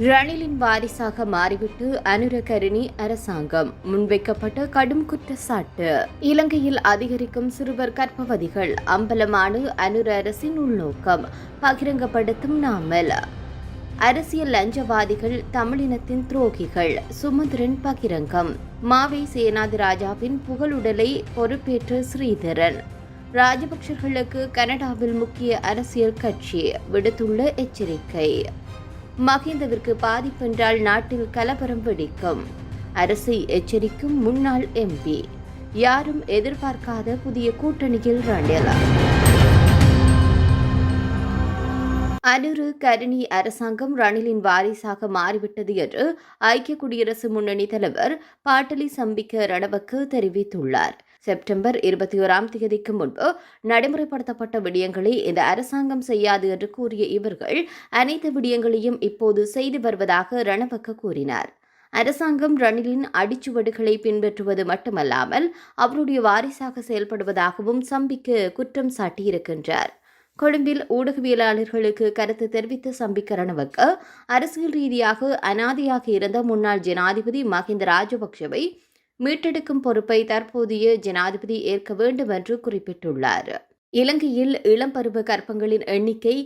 ரணிலின் வாரிசாக மாறிவிட்டு அனுரகரணி அரசாங்கம். முன்வைக்கப்பட்ட கடும் குற்றச்சாட்டு. இலங்கையில் அதிகரிக்கும் சிறுவர் கற்பவதிகள் அம்பலமான அனுர அரசின் உள்நோக்கம் பகிரங்கப்படுத்தும் நாமல். அரசியல் லஞ்சவாதிகள் தமிழினத்தின் துரோகிகள் சுமந்திரன் பகிரங்கம். மாவை சேனாதி ராஜாவின் புகழுடலை பொறுப்பேற்ற ஸ்ரீதரன். ராஜபக்சர்களுக்கு கனடாவில் முக்கிய அரசியல் கட்சி விடுத்துள்ள எச்சரிக்கை. மகிந்தவிற்கு பாதிப்பென்றால் நாட்டில் கலவரம் வெடிக்கும். அரசை எச்சரிக்கும் முன்னாள் எம்பி. யாரும் எதிர்பார்க்காத புதிய கூட்டணியில் ரணில். அனுரு கருணி அரசாங்கம் ரணிலின் வாரிசாக மாறிவிட்டது என்று ஐக்கிய குடியரசு முன்னணி தலைவர் பாட்டலி சம்பிக்க ரணவக்கு தெரிவித்துள்ளார். செப்டம்பர் இருபத்தி ஓராம் தேதிக்கு முன்பு நடைமுறைப்படுத்தப்பட்ட விடயங்களை இந்த அரசாங்கம் செய்யாது என்று கூறிய இவர்கள் அனைத்து விடயங்களையும் இப்போது செய்து வருவதாக ரணவக்க கூறினார். அரசாங்கம் ரணிலின் அடிச்சுவடுகளை பின்பற்றுவது மட்டுமல்லாமல் அவருடைய வாரிசாக செயல்படுவதாகவும் சம்பிக்கு குற்றம் சாட்டியிருக்கின்றார். கொழும்பில் ஊடகவியலாளர்களுக்கு கருத்து தெரிவித்த சம்பிக்கரணவுக்கு அரசியல் ரீதியாக அனாதியாக இருந்த முன்னாள் ஜனாதிபதி மஹிந்த ராஜபக்சவை மீட்டெடுக்கும் பொறுப்பை தற்போதைய ஜனாதிபதி ஏற்க வேண்டும் என்று குறிப்பிட்டுள்ளார். இலங்கையில் இளம் பருவ கற்பங்களின் எண்ணிக்கை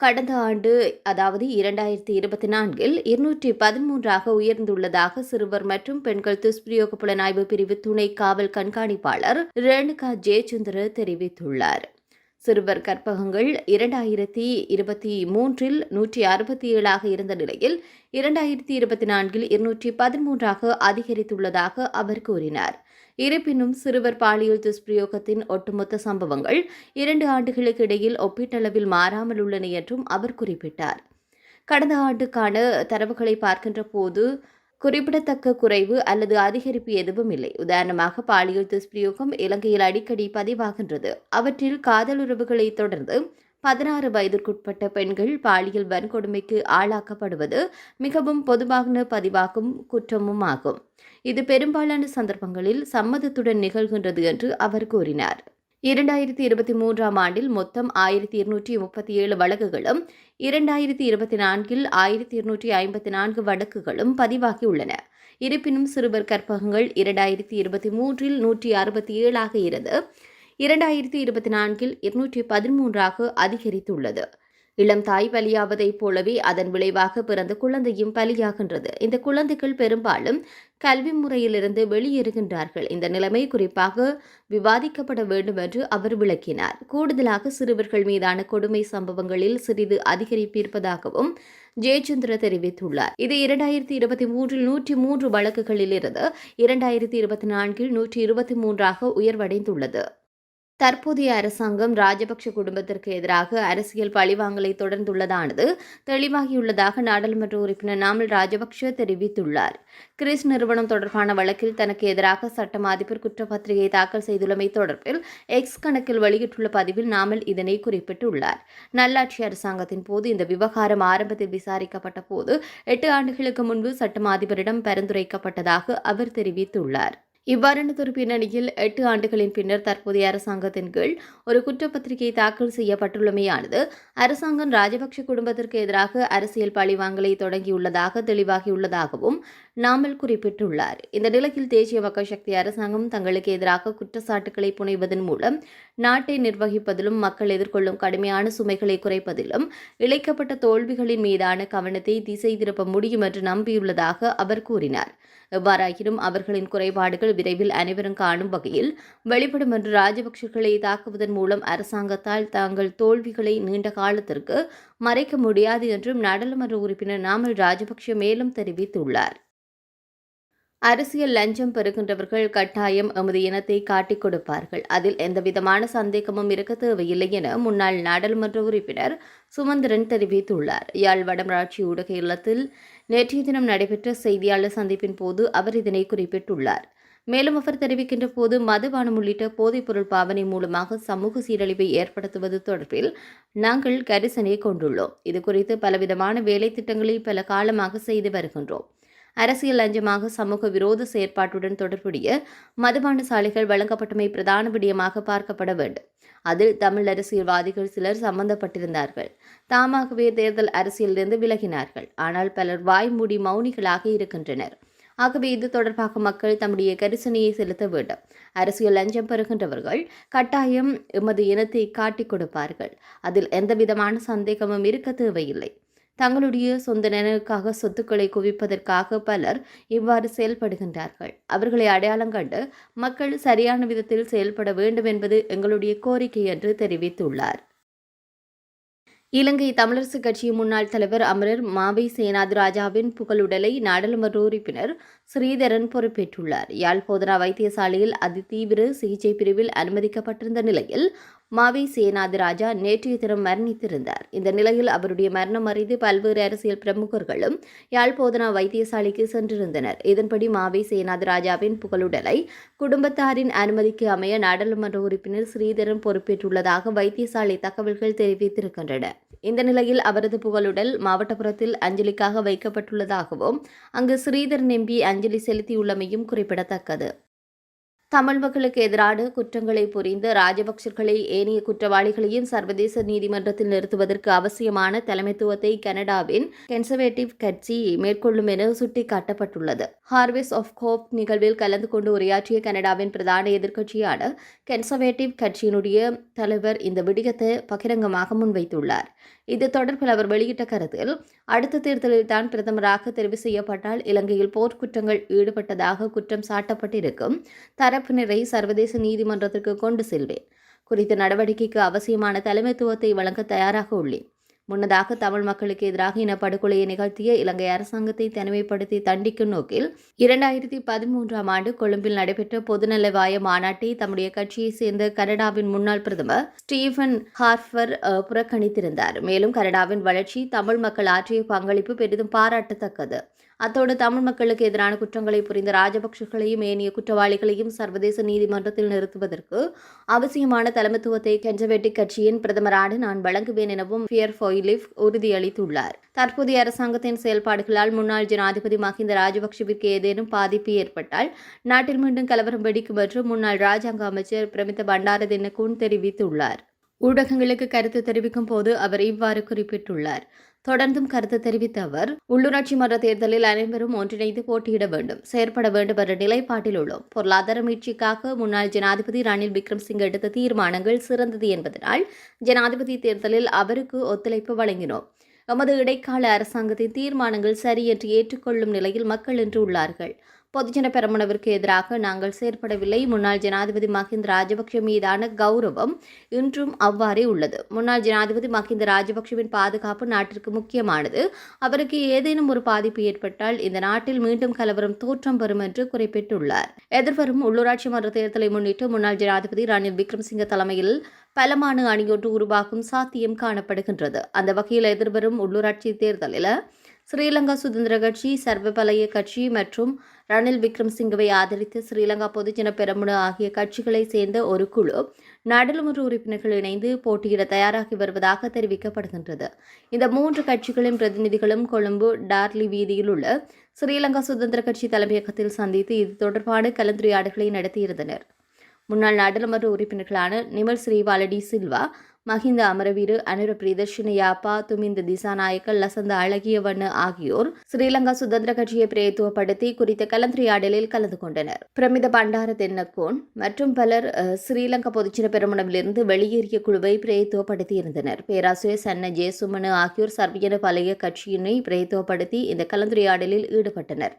கடந்த ஆண்டு அதாவது இரண்டாயிரத்தி இருபத்தி நான்கில் இருநூற்றி பதிமூன்றாக உயர்ந்துள்ளதாக சிறுவர் மற்றும் பெண்கள் துஷ்பிரயோக புலனாய்வு பிரிவு துணை காவல் கண்காணிப்பாளர் ரேணுகா ஜெயச்சந்திர தெரிவித்துள்ளார். சிறுவர் கற்பகங்கள் இரண்டாயிரத்தி இருபத்தி மூன்றில் நூற்றி அறுபத்தி ஏழாக இருந்த நிலையில் இரண்டாயிரத்தி இருபத்தி நான்கில் இருநூற்றி பதிமூன்றாக அதிகரித்துள்ளதாக அவர் கூறினார். இருப்பினும் சிறுவர் பாலியல் துஷ்பிரயோகத்தின் ஒட்டுமொத்த சம்பவங்கள் இரண்டு ஆண்டுகளுக்கு இடையில் ஒப்பீட்டளவில் மாறாமல் உள்ளன என்றும் அவர் குறிப்பிட்டார். கடந்த ஆண்டுக்கான தரவுகளை பார்க்கின்ற போது குறிப்பிடத்தக்க குறைவு அல்லது அதிகரிப்பு எதுவும் இல்லை. உதாரணமாக பாலியல் துஷ்பிரயோகம் இலங்கையில் அடிக்கடி பதிவாகின்றது. அவற்றில் காதல் உறவுகளை தொடர்ந்து பதினாறு வயதிற்குட்பட்ட பெண்கள் பாலியல் வன்கொடுமைக்கு ஆளாக்கப்படுவது மிகவும் பொதுவாக பதிவாகும் குற்றமும் ஆகும் இது பெரும்பாலான சந்தர்ப்பங்களில் சம்மதத்துடன் நிகழ்கின்றது என்று அவர் கூறினார். இரண்டாயிரத்தி இருபத்தி மூன்றாம் ஆண்டில் மொத்தம் ஆயிரத்தி இருநூற்றி முப்பத்தி ஏழு வழக்குகளும் இரண்டாயிரத்தி இருபத்தி நான்கில் ஆயிரத்தி இருநூற்றி ஐம்பத்தி நான்கு வழக்குகளும் பதிவாகியுள்ளன. இருப்பினும் சிறுவர் கற்பகங்கள் இரண்டாயிரத்தி இருபத்தி மூன்றில் நூற்றி அறுபத்தி ஏழாக இருந்து இரண்டாயிரத்தி இருபத்தி நான்கில் இருநூற்றி பதிமூன்றாக அதிகரித்துள்ளது. இளம் தாய் பலியாவதைப் போலவே அதன் விளைவாக பிறந்த குழந்தையும் பலியாகின்றது. இந்த குழந்தைகள் பெரும்பாலும் கல்வி முறையிலிருந்து வெளியேறுகின்றார்கள். இந்த நிலைமை குறிப்பாக விவாதிக்கப்பட வேண்டும் என்று அவர் விளக்கினார். கூடுதலாக சிறுவர்கள் மீதான கொடுமை சம்பவங்களில் சிறிது அதிகரிப்பிருப்பதாகவும் ஜெயச்சந்திர தெரிவித்துள்ளார். இது இரண்டாயிரத்தி இருபத்தி மூன்றில் நூற்றி மூன்று வழக்குகளில் இருந்து இரண்டாயிரத்தி இருபத்தி நான்கில் நூற்றி இருபத்தி மூன்றாக உயர்வடைந்துள்ளது. தற்போதைய அரசாங்கம் ராஜபக்ஷ குடும்பத்திற்கு எதிராக அரசியல் பழிவாங்கலை தொடர்ந்துள்ளதானது தெளிவாகியுள்ளதாக நாடாளுமன்ற உறுப்பினர் நாமல் ராஜபக்ஷ தெரிவித்துள்ளார். கிறிஸ் நிறுவனம் தொடர்பான வழக்கில் தனக்கு எதிராக சட்டம் அதிபர் குற்றப்பத்திரிகை தாக்கல் செய்துள்ளமை தொடர்பில் எக்ஸ் கணக்கில் வெளியிட்டுள்ள பதிவில் நாமல் இதனை குறிப்பிட்டுள்ளார். நல்லாட்சி அரசாங்கத்தின் போது இந்த விவகாரம் ஆரம்பத்தில் விசாரிக்கப்பட்ட போது எட்டு ஆண்டுகளுக்கு முன்பு சட்டம் அதிபரிடம் பரிந்துரைக்கப்பட்டதாக அவர் தெரிவித்துள்ளார். இவ்வாறானதொரு பின்னணியில் எட்டு ஆண்டுகளின் பின்னர் தற்போதைய அரசாங்கத்தின் கீழ் ஒரு குற்றப்பத்திரிகை தாக்கல் செய்யப்பட்டுள்ளமையானது. அரசாங்கம் ராஜபக்ஷ குடும்பத்திற்கு எதிராக அரசியல் பழிவாங்கலை தொடங்கியுள்ளதாக தெளிவாகியுள்ளதாகவும் நாமல் குறிப்பிட்டுள்ளார். இந்த நிலையில் தேசிய மக்கள் சக்தி அரசாங்கம் தங்களுக்கு எதிராக குற்றச்சாட்டுகளை புனைவதன் மூலம் நாட்டை நிர்வகிப்பதிலும் மக்கள் எதிர்கொள்ளும் கடுமையான சுமைகளை குறைப்பதிலும் இழைக்கப்பட்ட தோல்விகளின் மீதான கவனத்தை திசை திருப்ப முடியும் என்று நம்பியுள்ளதாக அவர் கூறினார். எவ்வாறாயினும் அவர்களின் குறைபாடுகள் விரைவில் அனைவரும் காணும் வகையில் வெளிப்படும் என்று ராஜபக்சர்களை தாக்குவதன் மூலம் அரசாங்கத்தால் தாங்கள் தோல்விகளை நீண்ட காலத்திற்கு மறைக்க முடியாது என்றும் நாடாளுமன்ற உறுப்பினர் நாமல் ராஜபக்ஷ மேலும் தெரிவித்துள்ளார். அரசியல் லஞ்சம் பெறுகின்றவர்கள் கட்டாயம் எமது இனத்தை காட்டிக் கொடுப்பார்கள். அதில் எந்தவிதமான சந்தேகமும் இருக்க தேவையில்லை என முன்னாள் நாடாளுமன்ற உறுப்பினர் சுமந்திரன் தெரிவித்துள்ளார். யாழ் வடமராட்சி ஊடக இல்லத்தில் நேற்றைய தினம் நடைபெற்ற செய்தியாளர் சந்திப்பின் போது அவர் இதனை குறிப்பிட்டுள்ளார். மேலும் அவர் தெரிவிக்கின்ற போது மதுபானம் உள்ளிட்ட போதைப்பொருள் பாவனை மூலமாக சமூக சீரழிவை ஏற்படுத்துவது தொடர்பில் நாங்கள் கரிசனை கொண்டுள்ளோம். இது குறித்து பலவிதமான வேலை திட்டங்களை பல காலமாக செய்து வருகின்றோம். அரசியல் லஞ்சமாக சமூக விரோத செயற்பாட்டுடன் தொடர்புடைய மதுபான சாலைகள் வழங்கப்பட்டமை பிரதான விடயமாக பார்க்கப்பட வேண்டும். அதில் தமிழ் அரசியல்வாதிகள் சிலர் சம்பந்தப்பட்டிருந்தார்கள். தாமாகவே தேர்தல் அரசியலிருந்து விலகினார்கள். ஆனால் பலர் வாய்மூடி மௌனிகளாக இருக்கின்றனர். ஆகவே இது தொடர்பாக மக்கள் தம்முடைய கரிசனையை செலுத்த வேண்டும். அரசியல் லஞ்சம் பெறுகின்றவர்கள் கட்டாயம் எமது இனத்தை காட்டிக் கொடுப்பார்கள். அதில் எந்தவிதமான சந்தேகமும் இருக்க தேவையில்லை. தங்களுடைய சொந்த நலனுக்காக சொத்துக்களை குவிப்பதற்காக பலர் இவ்வாறு செயல்படுகின்றார்கள். அவர்களை அடையாளம் கண்டு மக்கள் சரியான விதத்தில் செயல்பட வேண்டும் என்பது எங்களுடைய கோரிக்கை என்று தெரிவித்துள்ளார். இலங்கை தமிழரசுக் கட்சியின் முன்னாள் தலைவர் அமரர் மாவை சேனாதிராஜாவின் புகழுடலை நாடாளுமன்ற உறுப்பினர் ஸ்ரீதரன் பொறுப்பேற்றுள்ளார். யாழ் போதனா வைத்தியசாலையில் அதிதீவிர சிகிச்சை பிரிவில் அனுமதிக்கப்பட்டிருந்த நிலையில் மாவி சேனாதிராஜா நேற்றைய தினம் மரணித்திருந்தார். இந்த நிலையில் அவருடைய மரணம் அறிந்து பல்வேறு அரசியல் பிரமுகர்களும் யாழ் போதனா வைத்தியசாலைக்கு சென்றிருந்தனர். இதன்படி மாவி சேனாதிராஜாவின் புகழுடலை குடும்பத்தாரின் அனுமதிக்கு அமைய நாடாளுமன்ற உறுப்பினர் ஸ்ரீதரன் பொறுப்பேற்றுள்ளதாக வைத்தியசாலை தகவல்கள் தெரிவித்திருக்கின்றன. இந்த நிலையில் அவரது புகழுடல் மாவட்டபுரத்தில் அஞ்சலிக்காக வைக்கப்பட்டுள்ளதாகவும் அங்கு ஸ்ரீதர் நம்பி அஞ்சலி செலுத்தியுள்ளமையும் குறிப்பிடத்தக்கது. தமிழ் மக்களுக்கு எதிரான குற்றங்களை புரிந்த ராஜபக்சர்களை ஏனைய குற்றவாளிகளையும் சர்வதேச நீதிமன்றத்தில் நிறுத்துவதற்கு அவசியமான தலைமைத்துவத்தை கனடாவின் கன்சர்வேட்டிவ் கட்சி மேற்கொள்ளும் என சுட்டிக்காட்டப்பட்டுள்ளது. ஹார்வெஸ் ஆஃப் கோப் நிகழ்வில் கலந்து கொண்டு உரையாற்றிய கனடாவின் பிரதான எதிர்க்கட்சியான கன்சர்வேட்டிவ் கட்சியினுடைய தலைவர் இந்த விடயத்தை பகிரங்கமாக முன்வைத்துள்ளார். இது தொடர்பில் அவர் வெளியிட்ட கருத்தில் அடுத்த தேர்தலில் தான் பிரதமராக தெரிவு செய்யப்பட்டால் இலங்கையில் போர்க்குற்றங்கள் ஈடுபட்டதாக குற்றம் சாட்டப்பட்டிருக்கும். தரப்பினரை சர்வதேச நீதிமன்றத்திற்கு கொண்டு செல்வேன். குறித்த நடவடிக்கைக்கு அவசியமான தலைமைத்துவத்தை வழங்க தயாராக உள்ளேன். முன்னதாக தமிழ் மக்களுக்கு எதிராக இனப்படுகொலையை நிகழ்த்திய இலங்கை அரசாங்கத்தை தனிமைப்படுத்தி தண்டிக்கும் நோக்கில் இரண்டாயிரத்தி பதிமூன்றாம் ஆண்டு கொழும்பில் நடைபெற்ற பொதுநலவாய மாநாட்டை தம்முடைய கட்சியை சேர்ந்த கனடாவின் முன்னாள் பிரதமர் ஸ்டீஃபன் ஹார்ஃபர் புறக்கணித்திருந்தார். மேலும் கனடாவின் வளர்ச்சி தமிழ் மக்கள் ஆற்றிய பங்களிப்பு பெரிதும் பாராட்டத்தக்கது. அத்தோடு தமிழ் மக்களுக்கு எதிரான குற்றங்களை புரிந்த ராஜபக்ஷகளையும் ஏனைய குற்றவாளிகளையும் சர்வதேச நீதிமன்றத்தில் நிறுத்துவதற்கு அவசியமான தலைமைத்துவத்தை கெஞ்சவேட்டி கட்சியின் பிரதமரான நான் வழங்குவேன் எனவும் பியர் ஃபொய்லிஃப் உறுதியளித்துள்ளார். தற்போதைய அரசாங்கத்தின் செயல்பாடுகளால் முன்னாள் ஜனாதிபதி மஹிந்த ராஜபக்சவிற்கு ஏதேனும் பாதிப்பு ஏற்பட்டால் நாட்டில் மீண்டும் கலவரம் வெடிக்கும் என்று முன்னாள் ராஜாங்க அமைச்சர் பிரமித பண்டார தினகுன் தெரிவித்துள்ளார். ஊடகங்களுக்கு கருத்து தெரிவிக்கும் போது அவர் இவ்வாறு குறிப்பிட்டுள்ளார். தொடர்ந்தும் கருத்து தெரிவித்த அவர் உள்ளூராட்சி மன்ற தேர்தலில் அனைவரும் ஒன்றிணைந்து போட்டியிட வேண்டும் செயற்பட வேண்டும் என்ற நிலைப்பாட்டில் உள்ளோம். பொருளாதார மீட்சிக்காக முன்னாள் ஜனாதிபதி ரணில் விக்ரம்சிங் எடுத்த தீர்மானங்கள் சிறந்தது என்பதனால் ஜனாதிபதி தேர்தலில் அவருக்கு ஒத்துழைப்பு வழங்கினோம். எமது இடைக்கால அரசாங்கத்தின் தீர்மானங்கள் சரி என்று ஏற்றுக்கொள்ளும் நிலையில் மக்கள் என்று உள்ளார்கள். பொதுஜன பெரமுனவிற்கு எதிராக நாங்கள் செயற்படவில்லை. முன்னாள் ஜனாதிபதி மஹிந்த ராஜபக்ஷ மீதான கௌரவம் இன்றும் அவ்வாறே உள்ளது. முன்னாள் ஜனாதிபதி மஹிந்த ராஜபக்ஷவின் பாதுகாப்பு நாட்டிற்கு முக்கியமானது. அவருக்கு ஏதேனும் ஒரு பாதிப்பு ஏற்பட்டால் இந்த நாட்டில் மீண்டும் கலவரம் தோற்றம் பெறும் என்று குறிப்பிட்டுள்ளார். எதிர்வரும் உள்ளூராட்சி மன்ற தேர்தலை முன்னிட்டு முன்னாள் ஜனாதிபதி ரணில் விக்ரம்சிங்க தலைமையில் பலமான அணியொன்று உருவாக்கும் சாத்தியம் காணப்படுகின்றது. அந்த வகையில் எதிர்வரும் உள்ளூராட்சி தேர்தலில் ஸ்ரீலங்கா சுதந்திர கட்சி சர்வபலய கட்சி மற்றும் ரணில் விக்ரம்சிங்கவை ஆதரித்து ஸ்ரீலங்கா பொதுஜன பெரமுன ஆகிய கட்சிகளைச் சேர்ந்த ஒரு குழு நாடாளுமன்ற உறுப்பினர்கள் இணைந்து போட்டியிட தயாராகி வருவதாக தெரிவிக்கப்படுகின்றது. இந்த மூன்று கட்சிகளின் பிரதிநிதிகளும் கொழும்பு டார்லி வீதியில் உள்ள ஸ்ரீலங்கா சுதந்திர கட்சி தலைமையகத்தில் சந்தித்து இது தொடர்பான கலந்துரையாடல்களை நடத்தியிருந்தனர். முன்னாள் நாடாளுமன்ற உறுப்பினர்களான நிமல் ஸ்ரீவாலடி சில்வா மஹிந்த அமரவீரு அனுர பிரியதர்ஷின யாப்பா துமிந்த திசாநாயக்க லசந்த அழகியவண்ணு ஆகியோர் ஸ்ரீலங்கா சுதந்திர கட்சியை பிரயத்துவப்படுத்தி குறித்த கலந்துரையாடலில் கலந்து கொண்டனர். பிரமித பண்டார தென்னக்கோன் மற்றும் பலர் ஸ்ரீலங்கா பொதுச்சின பெருமனவிலிருந்து வெளியேறிய குழுவை பிரயத்துவப்படுத்தியிருந்தனர் பேராசிரியர் சன்ன ஜெயசுமனு ஆகியோர் சர்வஜன பழைய கட்சியினை பிரயத்துவப்படுத்தி இந்த கலந்துரையாடலில் ஈடுபட்டனர்.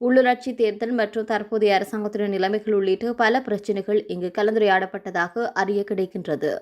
உள்ளூராட்சி தேர்தல் மற்றும் தற்போதைய அரசாங்கத்துடன் நிலைமைகள் உள்ளிட்ட பல பிரச்சினைகள் இங்கு கலந்துரையாடப்பட்டதாக அறிய கிடைக்கின்றது.